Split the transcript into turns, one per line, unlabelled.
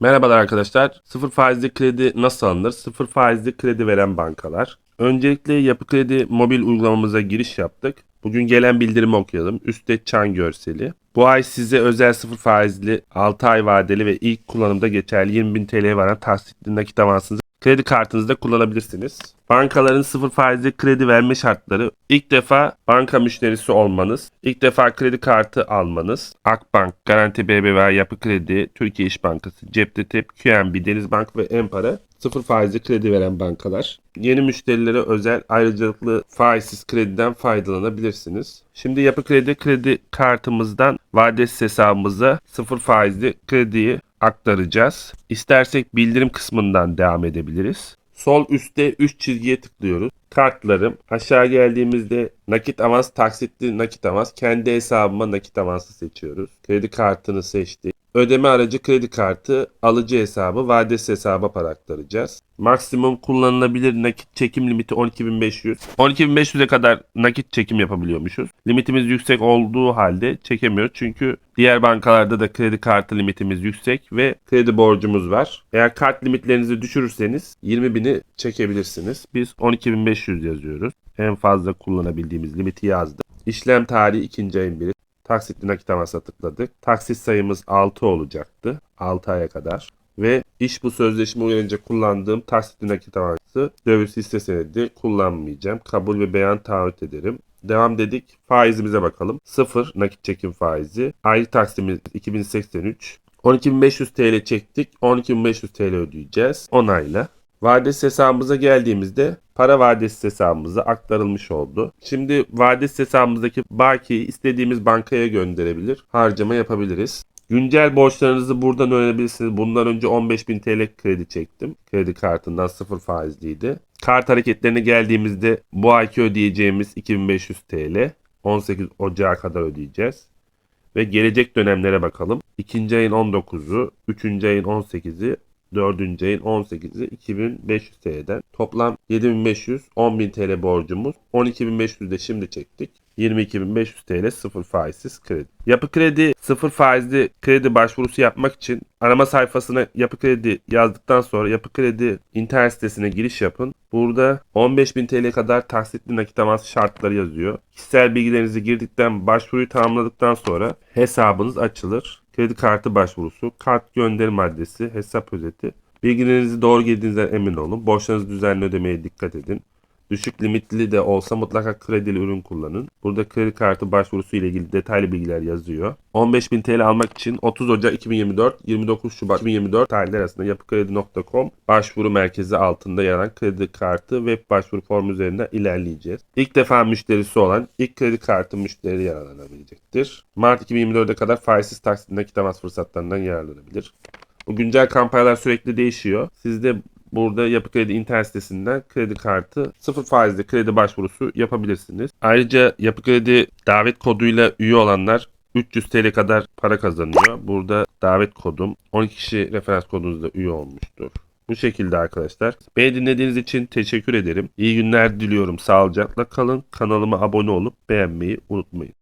Merhabalar arkadaşlar. Sıfır faizli kredi nasıl alınır? Sıfır faizli kredi veren bankalar. Öncelikle Yapı Kredi mobil uygulamamıza giriş yaptık. Bugün gelen bildirimi okuyalım. Üstte çan görseli. Bu ay size özel sıfır faizli 6 ay vadeli ve ilk kullanımda geçerli 20.000 TL'ye varan taksitli nakit avansınızı kredi kartınızda kullanabilirsiniz. Bankaların sıfır faizli kredi verme şartları ilk defa banka müşterisi olmanız, ilk defa kredi kartı almanız, Akbank, Garanti BBVA, Yapı Kredi, Türkiye İş Bankası, Cepte Tep, QNB, Denizbank ve Empara sıfır faizli kredi veren bankalar. Yeni müşterilere özel ayrıcalıklı faizsiz krediden faydalanabilirsiniz. Şimdi Yapı Kredi kredi kartımızdan vadesiz hesabımıza sıfır faizli krediyi aktaracağız. İstersek bildirim kısmından devam edebiliriz. Sol üstte 3 çizgiye tıklıyoruz. Kartlarım. Aşağı geldiğimizde nakit avans, taksitli nakit avans. Kendi hesabıma nakit avansı seçiyoruz. Kredi kartını seçtik. Ödeme aracı kredi kartı, alıcı hesabı, vadesi hesaba para aktaracağız. Maksimum kullanılabilir nakit çekim limiti 12.500. 12.500'e kadar nakit çekim yapabiliyormuşuz. Limitimiz yüksek olduğu halde çekemiyoruz. Çünkü diğer bankalarda da kredi kartı limitimiz yüksek ve kredi borcumuz var. Eğer kart limitlerinizi düşürürseniz 20.000'i çekebilirsiniz. Biz 12.500 yazıyoruz. En fazla kullanabildiğimiz limiti yazdık. İşlem tarihi 2. ayın 1'i. Taksitli nakit avansa tıkladık. Taksit sayımız 6 olacaktı. 6 aya kadar. Ve iş bu sözleşme uyarınca kullandığım taksitli nakit avansı döviz hisse senedi kullanmayacağım. Kabul ve beyan taahhüt ederim. Devam dedik. Faizimize bakalım. 0 nakit çekim faizi. Aylık taksitimiz 2083. 12.500 TL çektik. 12.500 TL ödeyeceğiz. Onayla. Vadesi hesabımıza geldiğimizde para vadesi hesabımıza aktarılmış oldu. Şimdi vadesi hesabımızdaki bakiyi istediğimiz bankaya gönderebilir, harcama yapabiliriz. Güncel borçlarınızı buradan öğrenebilirsiniz. Bundan önce 15.000 TL kredi çektim. Kredi kartından sıfır faizliydi. Kart hareketlerine geldiğimizde bu ayki ödeyeceğimiz 2500 TL. 18 Ocağı kadar ödeyeceğiz. Ve gelecek dönemlere bakalım. 2. ayın 19'u, 3. ayın 18'i, 4. ayın 18'i 2500 TL'den. Toplam 7500, 10.000 TL borcumuz. 12.500 de şimdi çektik. 22.500 TL sıfır faizsiz kredi. Yapı Kredi sıfır faizli kredi başvurusu yapmak için arama sayfasına Yapı Kredi yazdıktan sonra Yapı Kredi internet sitesine giriş yapın. Burada 15.000 TL kadar taksitli nakit avans şartları yazıyor. Kişisel bilgilerinizi girdikten başvuruyu tamamladıktan sonra hesabınız açılır. Kredi kartı başvurusu, kart gönderim adresi, hesap özeti. Bilgilerinizi doğru girdiğinizden emin olun. Borçlarınızı düzenli ödemeye dikkat edin. Düşük limitli de olsa mutlaka kredili ürün kullanın. Burada kredi kartı başvurusu ile ilgili detaylı bilgiler yazıyor. 15.000 TL almak için 30 Ocak 2024 29 Şubat 2024 tarihleri arasında yapıkredi.com başvuru merkezi altında yer alan kredi kartı web başvuru formu üzerinden ilerleyeceğiz. İlk defa müşterisi olan ilk kredi kartı müşteri yararlanabilecektir. Mart 2024'e kadar faizsiz taksit nakit avans fırsatlarından yararlanabilir. Bu güncel kampanyalar sürekli değişiyor. Siz de Burada Yapı Kredi internet sitesinden kredi kartı sıfır faizli kredi başvurusu yapabilirsiniz. Ayrıca Yapı Kredi davet koduyla üye olanlar 300 TL kadar para kazanıyor. Burada davet kodum 12 kişi referans kodunuzda üye olmuştur. Bu şekilde arkadaşlar. Beni dinlediğiniz için teşekkür ederim. İyi günler diliyorum. Sağlıcakla kalın. Kanalıma abone olup beğenmeyi unutmayın.